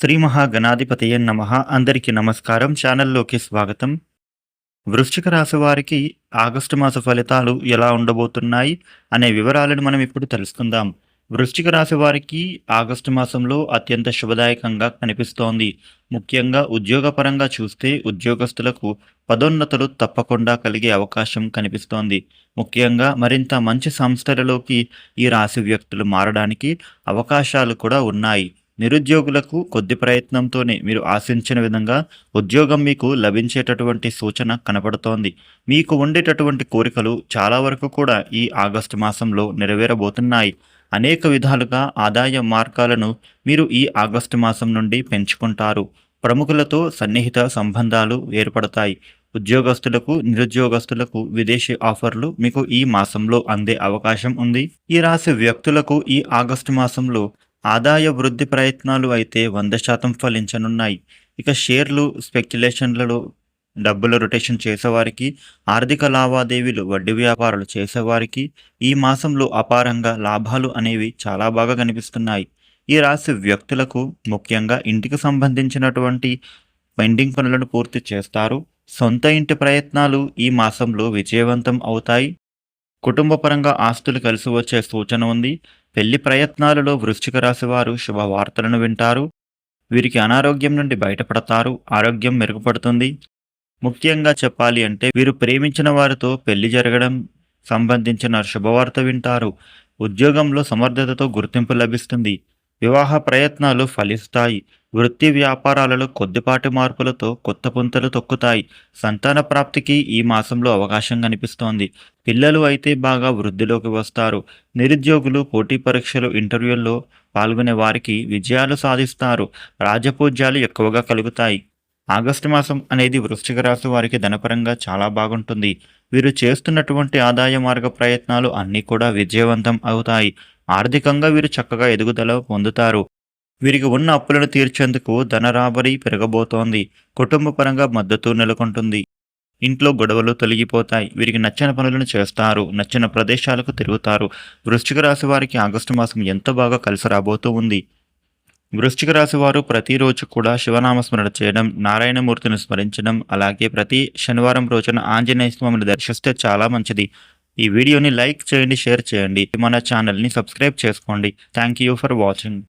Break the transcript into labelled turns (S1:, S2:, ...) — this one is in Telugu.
S1: శ్రీ మహాగణాధిపతయ నమ. అందరికీ నమస్కారం. ఛానల్లోకి స్వాగతం. వృశ్చిక రాశి వారికి ఆగస్టు మాస ఫలితాలు ఎలా ఉండబోతున్నాయి అనే వివరాలను మనం ఇప్పుడు తెలుసుకుందాం. వృశ్చిక రాశి వారికి ఆగస్టు మాసంలో అత్యంత శుభదాయకంగా కనిపిస్తోంది. ముఖ్యంగా ఉద్యోగపరంగా చూస్తే ఉద్యోగస్తులకు పదోన్నతులు తప్పకుండా కలిగే అవకాశం కనిపిస్తోంది. ముఖ్యంగా మరింత మంచి సంస్థలలోకి ఈ రాశి వ్యక్తులు మారడానికి అవకాశాలు కూడా ఉన్నాయి. నిరుద్యోగులకు కొద్ది ప్రయత్నంతోనే మీరు ఆశించిన విధంగా ఉద్యోగం మీకు లభించేటటువంటి సూచన కనపడుతోంది. మీకు ఉండేటటువంటి కోరికలు చాలా వరకు కూడా ఈ ఆగస్టు మాసంలో నెరవేరబోతున్నాయి. అనేక విధాలుగా ఆదాయ మార్గాలను మీరు ఈ ఆగస్టు మాసం నుండి పెంచుకుంటారు. ప్రముఖులతో సన్నిహిత సంబంధాలు ఏర్పడతాయి. ఉద్యోగస్తులకు నిరుద్యోగస్తులకు విదేశీ ఆఫర్లు మీకు ఈ మాసంలో అందే అవకాశం ఉంది. ఈ రాశి వ్యక్తులకు ఈ ఆగస్టు మాసంలో ఆదాయ వృద్ధి ప్రయత్నాలు అయితే వంద శాతం ఫలించనున్నాయి. ఇక షేర్లు స్పెక్యులేషన్లలో డబ్బుల రొటేషన్ చేసేవారికి ఆర్థిక లావాదేవీలు వడ్డీ వ్యాపారాలు చేసేవారికి ఈ మాసంలో అపారంగా లాభాలు అనేవి చాలా బాగా కనిపిస్తున్నాయి. ఈ రాశి వ్యక్తులకు ముఖ్యంగా ఇంటికి సంబంధించినటువంటి పెండింగ్ పనులను పూర్తి చేస్తారు. సొంత ఇంటి ప్రయత్నాలు ఈ మాసంలో విజయవంతం అవుతాయి. కుటుంబపరంగా ఆస్తులు కలిసి వచ్చే సూచన ఉంది. పెళ్ళి ప్రయత్నాలలో వృశ్చిక రాశి వారు శుభవార్తలను వింటారు. వీరికి అనారోగ్యం నుండి బయటపడతారు. ఆరోగ్యం మెరుగుపడుతుంది. ముఖ్యంగా చెప్పాలి అంటే వీరు ప్రేమించిన వారితో పెళ్ళి జరగడం సంబంధించిన శుభవార్త వింటారు. ఉద్యోగంలో సమర్థతతో గుర్తింపు లభిస్తుంది. వివాహ ప్రయత్నాలు ఫలిస్తాయి. వృత్తి వ్యాపారాలలో కొద్దిపాటి మార్పులతో కొత్త పుంతలు తొక్కుతాయి. సంతాన ప్రాప్తికి ఈ మాసంలో అవకాశం కనిపిస్తోంది. పిల్లలు అయితే బాగా వృద్ధిలోకి వస్తారు. నిరుద్యోగులు పోటీ పరీక్షలు ఇంటర్వ్యూల్లో పాల్గొనే వారికి విజయాలు సాధిస్తారు. రాజపూజ్యాలు ఎక్కువగా కలుగుతాయి. ఆగస్టు మాసం అనేది వృశ్చిక రాశి వారికి ధనపరంగా చాలా బాగుంటుంది. వీరు చేస్తున్నటువంటి ఆదాయ మార్గ ప్రయత్నాలు అన్నీ కూడా విజయవంతం అవుతాయి. ఆర్థికంగా వీరు చక్కగా ఎదుగుదల పొందుతారు. వీరికి ఉన్న అప్పులను తీర్చేందుకు ధన రాబడి పెరగబోతోంది. కుటుంబపరంగా మద్దతు నెలకొంటుంది. ఇంట్లో గొడవలు తొలగిపోతాయి. వీరికి నచ్చిన పనులను చేస్తారు. నచ్చిన ప్రదేశాలకు తిరుగుతారు. వృశ్చిక రాశి వారికి ఆగస్టు మాసం ఎంత బాగా కలిసి రాబోతూ ఉంది. వృశ్చిక రాశి వారు ప్రతిరోజు కూడా శివనామస్మరణ చేయడం నారాయణమూర్తిని స్మరించడం అలాగే ప్రతి శనివారం రోజున ఆంజనేయ స్వామిని దర్శిస్తే చాలా మంచిది. ఈ వీడియోని లైక్ చేయండి షేర్ చేయండి. మన ఛానల్ని సబ్స్క్రైబ్ చేసుకోండి. Thank you for watching